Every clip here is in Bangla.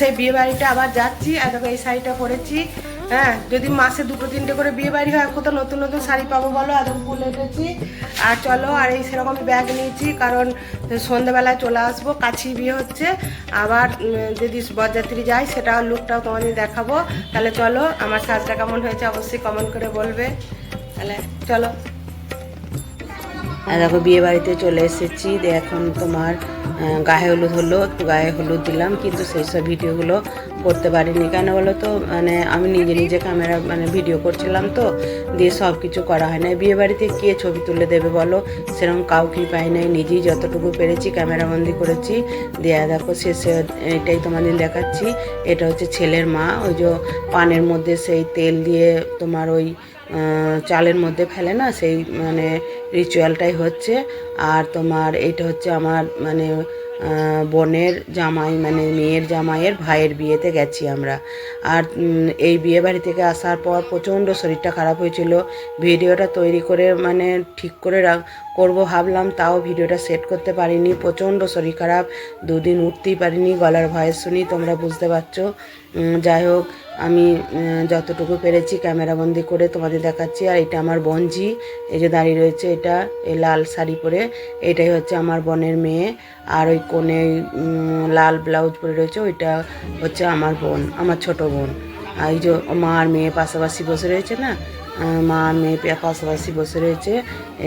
সেই বিয়ে বাড়িটা আবার যাচ্ছি। আর এই শাড়িটা পরেছি। হ্যাঁ যদি মাসে দুটো, তিনটে করে বিয়ে বাড়ি হয়, কোথাও নতুন নতুন শাড়ি পাবো বলো একদম ফুল এঁটেছি আর চলো, আর এই সেরকম ব্যাগ নিয়েছি, কারণ সন্ধ্যেবেলায় চলে আসব কাছি বিয়ে হচ্ছে। আবার যদি বরযাত্রী যায়, সেটা লুকটাও তোমাদের দেখাবো। তাহলে চলো, আমার সাজটা কেমন হয়েছে অবশ্যই কমেন্ট করে বলবে। তাহলে চলো। দেখো বিয়ে বাড়িতে চলে এসেছি। দিয়ে এখন তোমার গায়ে হলুদ হলো, একটু গায়ে হলুদ দিলাম, কিন্তু সেই সব ভিডিওগুলো করতে পারিনি। কেন বলো তো? মানে আমি নিজে নিজে ক্যামেরা মানে ভিডিও করছিলাম তো, দিয়ে সব কিছু করা হয় না বিয়ে বাড়িতে কে ছবি তুলে দেবে বলো? সেরকম কাউকেই পাই নাই। নিজেই যতটুকু পেরেছি ক্যামেরাবন্দি করেছি। দিয়ে, দেখো, শেষে এটাই তোমাদের দেখাচ্ছি। এটা হচ্ছে ছেলের মা। ওই যে পানের মধ্যে সেই তেল দিয়ে তোমার ওই চালের মধ্যে ফেলে না, সেই মানে রিচুয়ালটাই হচ্ছে। আর তোমার এটা হচ্ছে আমার মানে বোনের জামাই মানে মেয়ের জামাইয়ের ভাইয়ের বিয়েতে গেছি আমরা। আর এই বিয়ে বাড়ি থেকে আসার পর প্রচণ্ড শরীরটা খারাপ হয়েছিল। ভিডিওটা তৈরি করে মানে ঠিক করে রাখ করব ভাবলাম, তাও ভিডিওটা সেট করতে পারিনি, প্রচণ্ড শরীর খারাপ, দুদিন উঠতেই পারিনি, গলার ভয়েস শুনি, তোমরা বুঝতে পারছ। যাই হোক, আমি যতটুকু পেরেছি ক্যামেরাবন্দি করে তোমাদের দেখাচ্ছি, আর এটা আমার বোনজি এই যে দাঁড়িয়ে রয়েছে এটা, এই লাল শাড়ি পরে, এটাই হচ্ছে আমার বোনের মেয়ে, আর ওই কোণে লাল ব্লাউজ পরে রয়েছে, ওইটা হচ্ছে আমার বোন, আমার ছোট বোন। আর এই যে মা আর মেয়ে পাশাপাশি বসে রয়েছে না মা মেয়ে পাশাপাশি বসে রয়েছে।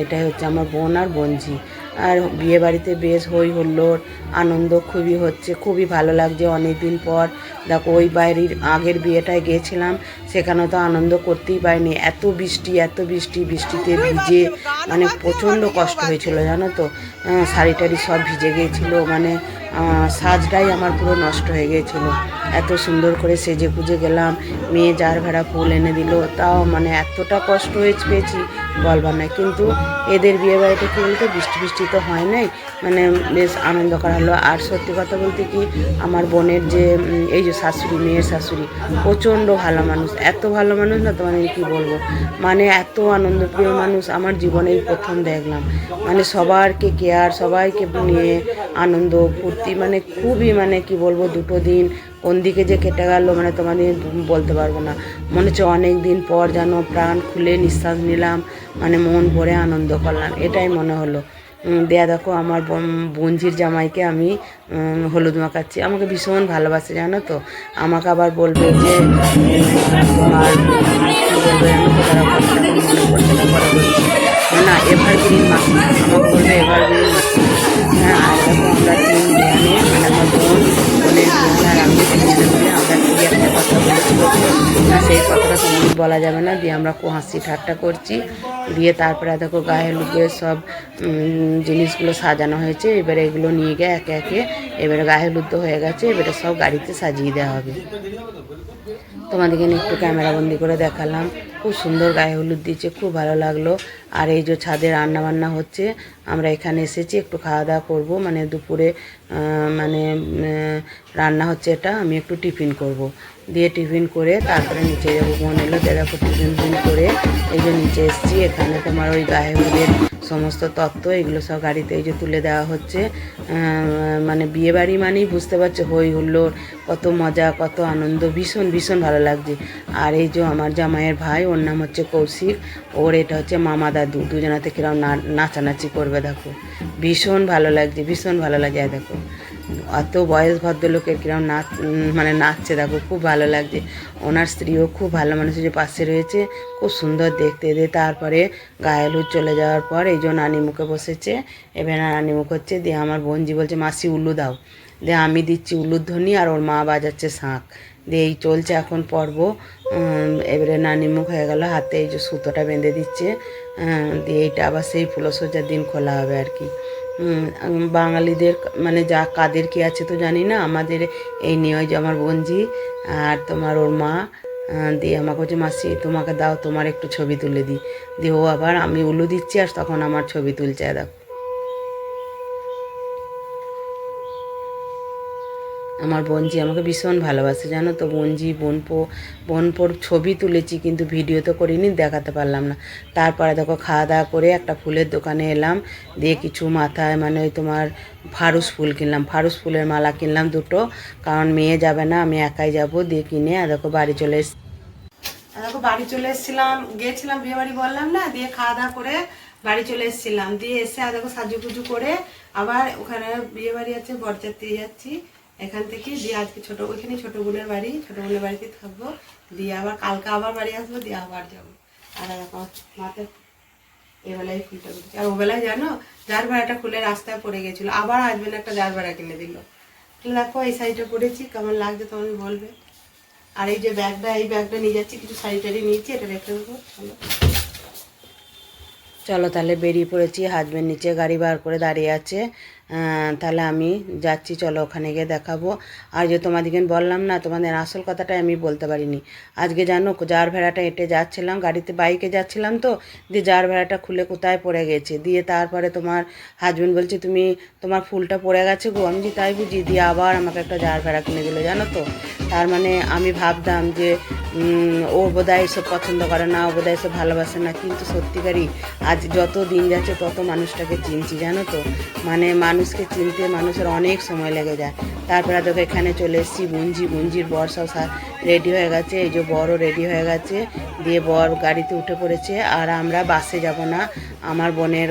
এটাই হচ্ছে আমার বোন আর বোনজি আর বিয়ে বাড়িতে বেশ হই হুল্লোড় আনন্দ খুবই হচ্ছে খুবই ভালো লাগছে অনেক দিন পর। দেখো ওই বাড়ির আগের বিয়েটায় গিয়েছিলাম সেখানে তো আনন্দ করতেই পারিনি। এত বৃষ্টি এত বৃষ্টি বৃষ্টিতে ভিজে মানে প্রচণ্ড কষ্ট হয়েছিল জানো তো? শাড়ি টাড়ি সব ভিজে গিয়েছিল মানে সাজটাই আমার পুরো নষ্ট হয়ে গিয়েছিল। এত সুন্দর করে সেজে গুজে গেলাম। মেয়ে যার ভেড়া ফুল এনে দিল, তাও মানে এতটা কষ্ট হয়েছে পেয়েছি, বলবার না কিন্তু এদের বিয়ে বাড়িতে কী বলতে, বৃষ্টি বৃষ্টি তো হয় নাই। মানে বেশ আনন্দ করা হলো। আর সত্যি কথা বলতে কি, আমার বোনের যে এই যে শাশুড়ি, মেয়ের শাশুড়ি, প্রচণ্ড ভালো মানুষ। এত ভালো মানুষ না তোমাদের কি বলব? মানে এত আনন্দপ্রিয় মানুষ আমার জীবনেই প্রথম দেখলাম। মানে সবারকে কেয়ার সবাইকে নিয়ে আনন্দ, ফুর্তি মানে খুবই মানে কি বলব দুটো দিন কোন দিকে যে কেটে গেল মানে তোমাদের বলতে পারব না। মনে হচ্ছে অনেক দিন পর যেন প্রাণ খুলে নিঃশ্বাস নিলাম মানে মন ভরে আনন্দ করলাম, এটাই মনে হলো। দেয়া দেখো আমার বোনঝির জামাইকে আমি হলুদ মাখাচ্ছি। আমাকে ভীষণ ভালোবাসে, জানো তো? আমাকে আবার বলবে যে, তোমার না। এভারগ্রিন মাখি আমাকে বলবে এভারগ্রিন মাখি হ্যাঁ আমরা আমার সেই কথাটা বলা যাবে না, দিয়ে আমরা হাসি ঠাট্টা করছি। দিয়ে তারপরে দেখো গায়ে হলুদের সব জিনিসগুলো সাজানো হয়েছে। এবারে এগুলো নিয়ে গিয়ে একে একে এবারে গায়ে হলুদ হয়ে গেছে, এবারে সব গাড়িতে সাজিয়ে দেওয়া হবে। তোমাদেরকে একটু ক্যামেরাবন্দি করে দেখালাম। খুব সুন্দর গায়ে হলুদ দিচ্ছে খুব ভালো লাগল। আর এই যে ছাদে রান্না বান্না হচ্ছে, আমরা এখানে এসেছি, একটু খাওয়া দাওয়া করব। মানে দুপুরে মানে রান্না হচ্ছে এটা, আমি একটু টিফিন করব। দিয়ে টিফিন করে তারপরে নিচে যাব। বোন এলো দেখো টিফিন টিফিন করে এই যে নিচে এসেছি। এখানে তোমার ওই গায়ে হলুদের সমস্ত তত্ত্ব, এগুলো সব গাড়িতে এই যে তুলে দেওয়া হচ্ছে। মানে বিয়ে বাড়ি মানেই বুঝতে পারছ, হই হুল্লোড়, কত মজা, কত আনন্দ, ভীষণ ভীষণ ভালো লাগছে। আর এই যে আমার জামাইয়ের ভাই ওর নাম হচ্ছে কৌশিক। ওর এটা হচ্ছে মামা দাদু। দুজনাতে কিরম নাচানাচি করবে, দেখো। ভীষণ ভালো লাগছে, ভীষণ ভালো লাগে দেখো। অত বয়স ভদ্রলোকের কিরম নাচ মানে নাচছে, দেখো, খুব ভালো লাগছে। ওনার স্ত্রীও খুব ভালো মানুষ যে পাশে রয়েছে, খুব সুন্দর দেখতে। দিয়ে তারপরে গায়ে হলুদ চলে যাওয়ার পর এই যে নানি মুখে বসেছে, এবার মুখ হচ্ছে, দিয়ে আমার বোনজি বলছে, মাসি, উল্লু দাও। দিয়ে আমি দিচ্ছি উলুধ্বনি আর ওর মা বাজাচ্ছে শাঁখ। দিয়ে এই চলছে এখন পর্ব। এবারে নানি মুখ হয়ে গেল হাতে এই যে সুতোটা বেঁধে দিচ্ছে। আহ, দিয়ে এইটা আবার সেই ফুলসজ্জার দিন খোলা হবে আর কি। বাঙালিদের মানে যা কাদের কি আছে তো জানি না। আমাদের এই নিয়ে যে আমার বোনজি আর তোমার ওর মা দিয়ে আমাকে বলছে মাসি তোমাকে দাও তোমার একটু ছবি তুলে দিই। দিয়ে ও আবার আমি উলু দিচ্ছি আর তখন আমার ছবি তুলছে দেখো। আমার বোনজি আমাকে ভীষণ ভালোবাসে, জানো তো? বোনজি, বোনপো, বোনপোর ছবি তুলেছি কিন্তু ভিডিও তো করিনি, দেখাতে পারলাম না। তারপরে দেখো খাওয়া দাওয়া করে একটা ফুলের দোকানে এলাম, দিয়ে কিছু মাথায় মানে ওই তোমার ফারুস ফুল কিনলাম। ফারুস ফুলের মালা কিনলাম দুটো, কারণ মেয়ে যাবে না, আমি একাই যাব, দিয়ে কিনে আর দেখো বাড়ি চলে এসেছি। দেখো বাড়ি চলে এসেছিলাম গিয়েছিলাম বিয়ে বাড়ি বললাম না, দিয়ে খাওয়া দাওয়া করে বাড়ি চলে এসেছিলাম। দিয়ে এসে আর দেখো পুজু করে আবার ওখানে বিয়ে বাড়ি আছে, বরযাত্রী যাচ্ছি। এখান থেকে দিয়ে আজকে ছোট, ওইখানে ছোট বোনের বাড়ি, ছোট বোনের বাড়িতে থাকব। দিয়ে আবার, কালকে আবার বাড়ি আসব, দিয়ে আবার যাব। আর মাথায় এবেলায় ফুলটা উঠেছে আর ওবেলায় জানো, যার ভাড়াটা খুলে রাস্তায় পড়ে গেছিল, আবার আসবেন একটা যার ভাড়া কিনে দিল। দেখো, এই শাড়িটা পরেছি, কেমন লাগছে তোমাকে বলবে। আর এই যে ব্যাগটা, এই ব্যাগটা নিয়ে যাচ্ছি, কিছু শাড়ি টাড়ি নিয়েছি, এটা রেখে দেবো, চলো। চলো তাহলে বেরিয়ে পড়েছি হাজবেন্ড নিচে গাড়ি বার করে দাঁড়িয়ে আছে। তাহলে আমি যাচ্ছি, চলো ওখানে গিয়ে দেখাবো। আর যে তোমাদেরকে বললাম না, তোমাদের আসল কথাটাই আমি বলতে পারিনি। আজকে জানো, যার ভেড়াটা হেঁটে যাচ্ছিলাম, গাড়িতে বাইকে যাচ্ছিলাম তো দিয়ে যার ভেড়াটা খুলে কোথায় পড়ে গেছে। দিয়ে তারপরে তোমার হাজবেন্ড বলছে, তুমি তোমার ফুলটা পড়ে গেছে গো? আমি যে, তাই বুঝি? দিয়ে আবার আমাকে একটা জার ভেড়া কিনে দিল, জানো তো। তার মানে আমি ভাবতাম যে ও বোধহয় এসব পছন্দ করে না, ও বোধহয় এসব ভালোবাসে না। কিন্তু সত্যিকারই, আজ যত দিন যাচ্ছে, তত মানুষটাকে চিনছি, জানো তো। মানে মানুষকে চিনতে মানুষের অনেক সময় লেগে যায়। তারপরে তোকে এখানে চলে এসেছি বুঞ্জি বুঞ্জির বর সব রেডি হয়ে গেছে। এই যে বড়ও রেডি হয়ে গেছে। দিয়ে বর গাড়িতে উঠে পড়েছে। আর আমরা বাসে যাব না। আমার বোনের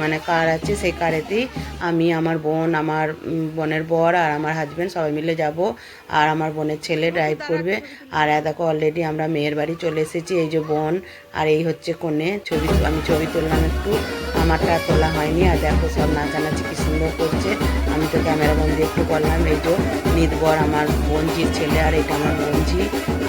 মানে কার আছে সেই কারেতেই আমি, আমার বোন, আমার বোনের বর আর আমার হাজব্যান্ড সবাই মিলে যাব। আর আমার বোনের ছেলে ড্রাইভ করবে। আর দেখো অলরেডি আমরা মেয়ের বাড়ি চলে এসেছি। এই যে বোন আর এই হচ্ছে কনে ছবি আমি ছবি তুললাম একটু। আমারটা তোলা হয়নি আর দেখো সব নাচানাচি কি সুন্দর করছে। আমি তো ক্যামেরা বন্দি একটু করলাম। এই যে নিদবর আমার বোনজির ছেলে আর এটা আমার বোনজি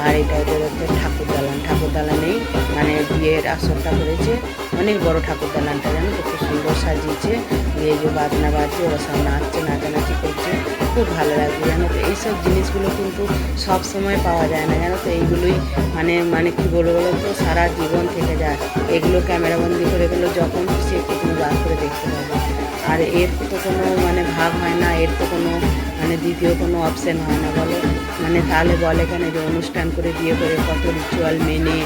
আর এটা ওদের হচ্ছে ঠাকুর দালান। ঠাকুর দালানেই মানে বিয়ের আসরটা করেছে। অনেক বড় ঠাকুর দালানটা, জানো তো? খুব সুন্দর সাজিয়েছে। দিয়ে যে বাজনা বাজছে, ওরা সব নাচছে, নাচানাচি করছে। খুব ভালো লাগবে জানো তো? এইসব জিনিসগুলো কিন্তু সব সময় পাওয়া যায় না, জানো তো? এইগুলোই মানে মানে কী বলব বলো তো? সারা জীবন থেকে যায়। এগুলো ক্যামেরাবন্দি করে গেলো যখন খুশি একটু তুমি বার করে দেখতে পাবে আর এর তো কোনো মানে ভাগ হয় না, এর তো কোনো মানে দ্বিতীয় কোনো অপশান হয় না, বলো। মানে তাহলে বলে কেন যে অনুষ্ঠান করে বিয়ে করে, কত রিচুয়াল মেনে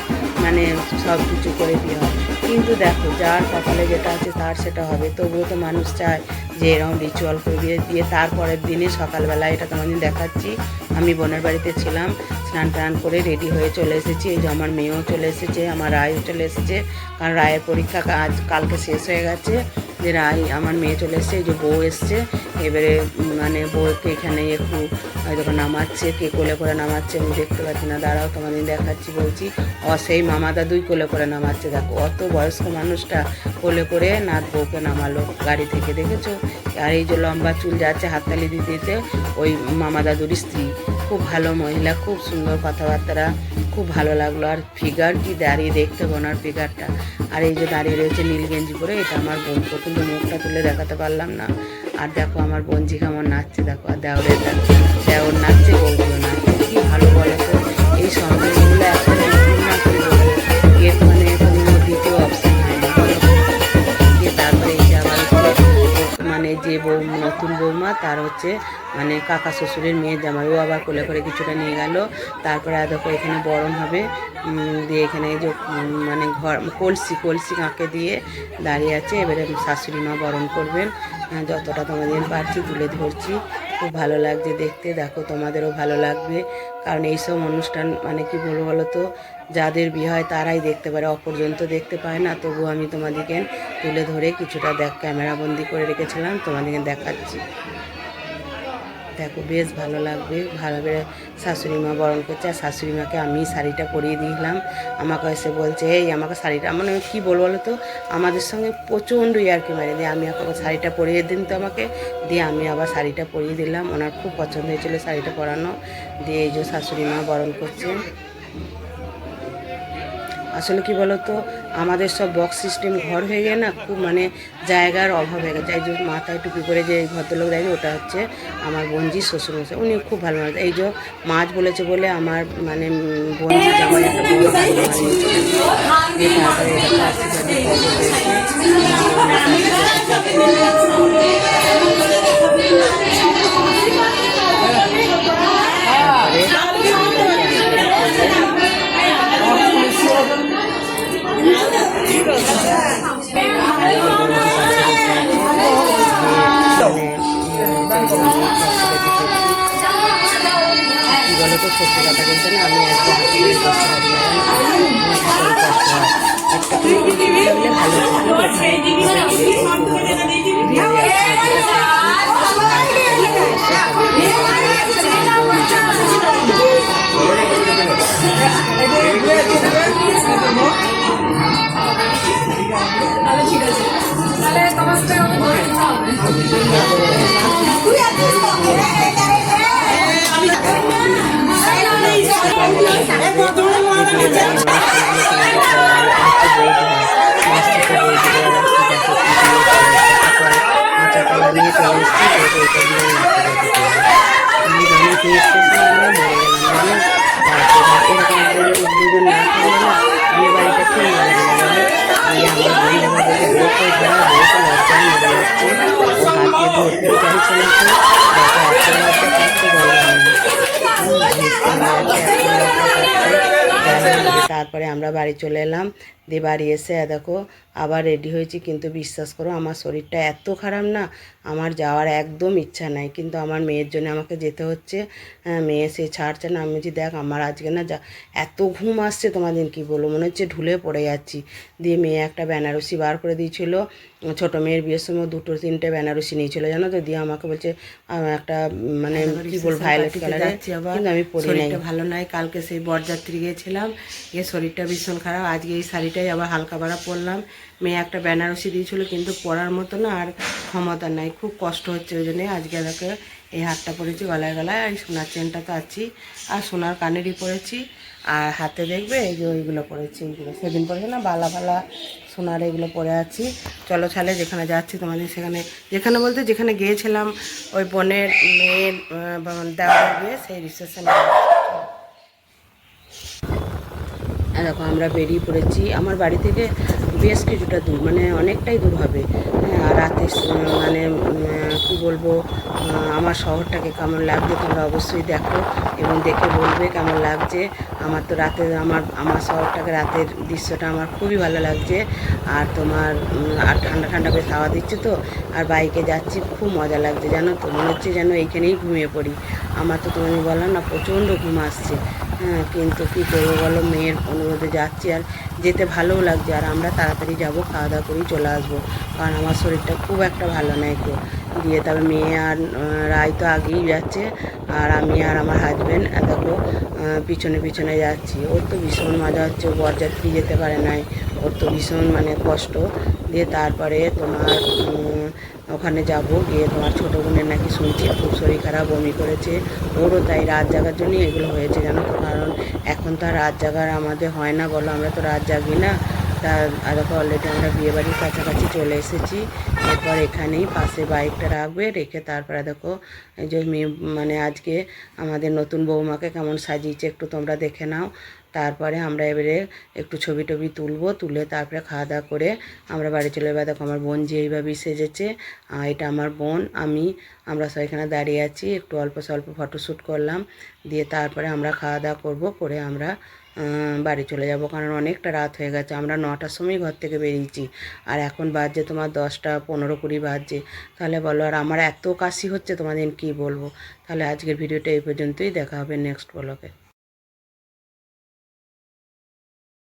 মানে সব কিছু করে বিয়ে হয়। কিন্তু দেখো, যার কপালে যেটা আছে তার সেটা হবে। তবুও তো মানুষ চায় যে এরকম রিচুয়াল করে দিয়ে দিয়ে তারপরের দিনে সকালবেলা এটা তোমাদের দেখাচ্ছি। আমি বোনের বাড়িতে ছিলাম, স্নান টান করে রেডি হয়ে চলে এসেছি। এই যে আমার মেয়েও চলে এসেছে, আমার রায়ও চলে এসেছে। কারণ রায়ের পরীক্ষা আজ কালকে শেষ হয়ে গেছে। যে রায় আমার মেয়ে চলে এসেছে, এই যে বউ এসছে। এবারে মানে বউকে এখানে একটু হয়তো নামাচ্ছে, কে কোলে করে নামাচ্ছে আমি দেখতে পাচ্ছি না। দাঁড়াও, তোমাদের দেখাচ্ছি, বলছি। অ সেই মামা দাদুই কোলে করে নামাচ্ছে, দেখো, অত বয়স্ক মানুষটা কোলে করে নাথ বউকে নামালো গাড়ি থেকে, দেখেছ? আর এই যে লম্বা চুল যাচ্ছে, হাততালি দিতে দিতে ওই মামা দাদুর স্ত্রী। খুব ভালো মহিলা, খুব সুন্দর কথাবার্তা খুব ভালো লাগল। আর ফিগার কি দাঁড়িয়ে দেখতে ওনার ফিগারটা আর এই যে দাঁড়িয়ে রয়েছে নীল গেঞ্জি পরে, এটা আমার বোনকে, কিন্তু মুখটা তুলে দেখাতে পারলাম না। আর দেখো আমার বোনজি কেমন নাচছে, দেখো, আর দেওরের দেওর নাচছে, বৌদিও নাচছে, কি ভালো বলো তো এই সন্দেহগুলো এখন যে বউ, নতুন বৌমা তার হচ্ছে মানে কাকা শ্বশুরের মেয়ের জামাই ও আবার কোলে করে কিছুটা নিয়ে গেল। তারপরে দেখো এখানে বরণ হবে। দিয়ে এখানে যে মানে ঘর, কলসি কলসি কাঁকে দিয়ে দাঁড়িয়ে আছে। এবারে শাশুড়ি মা বরণ করবেন। যতটা তোমাদের পারছি তুলে ধরছি। খুব ভালো লাগছে দেখতে। দেখো তোমাদেরও ভালো লাগবে। কারণ এইসব অনুষ্ঠান মানে কি বলব বলো তো? যাদের বিয়ে হয় তারাই দেখতে পারে অপর্যন্ত দেখতে পায় না। তবু আমি তোমাদেরকে তুলে ধরে কিছুটা দেখ ক্যামেরা বন্দি করে রেখেছিলাম, তোমাদেরকে দেখাচ্ছি। দেখো, বেশ ভালো লাগবে। ভালোভাবে শাশুড়ি মা বরণ করছে, আর শাশুড়ি মাকে আমি শাড়িটা পরিয়ে দিলাম। আমাকে এসে বলছে, এই, আমাকে শাড়িটা মানে কী বলব বলো তো? আমাদের সঙ্গে প্রচণ্ড ইয়ার্কি মারি। দিয়ে আমি ওকে শাড়িটা পরিয়ে দিন তো আমাকে। দিয়ে আমি আবার শাড়িটা পরিয়ে দিলাম। ওনার খুব পছন্দ হয়েছিল শাড়িটা পরানো। দিয়ে এই যে শাশুড়ি মা বরণ করছে। আসলে কি বলতো? আমাদের সব বক্স সিস্টেম ঘর হয়ে গিয়ে না খুব মানে জায়গার অভাব হয়ে গেছে। এই যে মাথায় টুপি করে যে ভদ্রলোক দেয় ওটা হচ্ছে আমার বঞ্জি শ্বশুর মশাই উনি খুব ভালো মানুষ। এই যে মাছ বলেছে বলে আমার মানে বোনজি জামাই একটা তারপরে আমরা বাড়ি চলে এলাম। দিয়ে বাড়ি এসে দেখো আবার রেডি হয়েছি। কিন্তু বিশ্বাস করো আমার শরীরটা এত খারাপ না আমার যাওয়ার একদম ইচ্ছা নাই। কিন্তু আমার মেয়ের জন্য আমাকে যেতে হচ্ছে। হ্যাঁ, মেয়ে সে ছাড়ছে না। আমি বলছি দেখ আমার আজকে না যা এত ঘুম আসছে তোমাদের কি বলব? মনে হচ্ছে ঢুলে পড়ে যাচ্ছি। দিয়ে মেয়ে একটা বেনারসি বার করে দিয়েছিল। ছোটো মেয়ের বিয়ের সময় দুটো তিনটে বেনারসি নিয়েছিল জানো তো? দিয়ে আমাকে বলছে একটা মানে কি বল ভায়োলেট কালারের কিন্তু আমি পরি নাই। ভালো নাই কালকে সেই বরযাত্রী গিয়েছিলাম গিয়ে শরীরটা ভীষণ খারাপ আজকে এই শাড়িটাই আবার হালকা বাড়া পরলাম। মেয়ে একটা বেনারসি দিয়েছিল কিন্তু পরার মতো না আর ক্ষমতা নাই খুব কষ্ট হচ্ছে ওই জন্যে। আজকে দেখে এই হাতটা পরেছি গলায় গলায় আর সোনার চেনটা তো আছি আর সোনার কানেরই পরেছি। আর হাতে দেখবে এই যে ওইগুলো পরেছি এইগুলো সেদিন পরেছে না বালা বালা সোনার এগুলো পরে আছি। চলো ছালে যেখানে যাচ্ছি তোমাদের সেখানে যেখানে বলতে যেখানে গিয়েছিলাম ওই বোনের মেয়ের দেওয়া গিয়ে সেই রিসেপশনে দেখো আমরা বেরিয়ে পড়েছি। আমার বাড়ি থেকে বেশ কিছুটা দূর মানে অনেকটাই দূর হবে। হ্যাঁ, আর রাতে মানে কি বলব আমার শহরটাকে কেমন লাগছে তোমরা অবশ্যই দেখো এবং দেখে বলবে কেমন লাগছে। আমার তো রাতে আমার আমার শহরটাকে রাতের দৃশ্যটা আমার খুবই ভালো লাগছে। আর তোমার আর ঠান্ডা ঠান্ডা বেশ হাওয়া দিচ্ছে তো, আর বাইকে যাচ্ছি, খুব মজা লাগছে জানো তো, মনে হচ্ছে যেন এইখানেই ঘুমিয়ে পড়ি। আমার তো তুমি বললাম না, প্রচণ্ড ঘুম আসছে। হ্যাঁ কিন্তু কী করব বলো, মেয়ের অনুরোধে যাচ্ছি, আর যেতে ভালোও লাগছে, আর আমরা তাড়াতাড়ি যাব, খাওয়া দাওয়া করেই চলে আসব। কারণ আমার শরীরটা খুব একটা ভালো নেই তো। দিয়ে তবে মেয়ে আর রায় তো আগেই যাচ্ছে, আর আমি আর আমার হাজব্যান্ড দেখো পিছনে পিছনে যাচ্ছি। ওর তো ভীষণ মজা হচ্ছে বরযাত্রী যেতে পারে নাই। ওর তো ভীষণ মানে কষ্ট। দিয়ে তারপরে তোমার ওখানে যাব, গিয়ে তোমার ছোটো বোনের নাকি শুনছি, খুব শরীর খারাপ, বমি করেছে। ওরও তাই রাত জাগার জন্যই এগুলো হয়েছে জানো তো, কারণ এখন তো আর রাত জাগার আমাদের হয় না বলো, আমরা তো রাত জাগি না। তা দেখো অলরেডি আমরা বিয়েবাড়ির কাছাকাছি চলে এসেছি। এরপর এখানেই পাশে বাইকটা রাখবে, রেখে তারপরে দেখো এই যে মানে আজকে আমাদের নতুন বৌমাকে কেমন সাজিয়েছে একটু তোমরা দেখে নাও। তারপরে আমরা এবারে একটু ছবি টবি তুলবো, তুলে তারপরে খাওয়া দাওয়া করে আমরা বাড়ি চলে যাব। দেখো আমার বোন যে এইভাবেই সেজেছে এটা আমার বোন, আমি, আমরা সব এখানে দাঁড়িয়ে আছি, একটু অল্প স্বল্প ফটোশ্যুট করলাম। দিয়ে তারপরে আমরা খাওয়া দাওয়া করব, করে আমরা বাড়ি চলে যাব, কারণ অনেকটা রাত হয়ে গেছে। আমরা নটার সময় ঘর থেকে বেরিয়েছি। আর এখন বাজছে তোমার দশটা পনেরো কুড়ি বাজছে। তাহলে বলো, আর আমার এত কাশি হচ্ছে তোমাদের কি বলব? তাহলে আজকের ভিডিওটা এই পর্যন্তই। দেখা হবে নেক্সট ব্লগে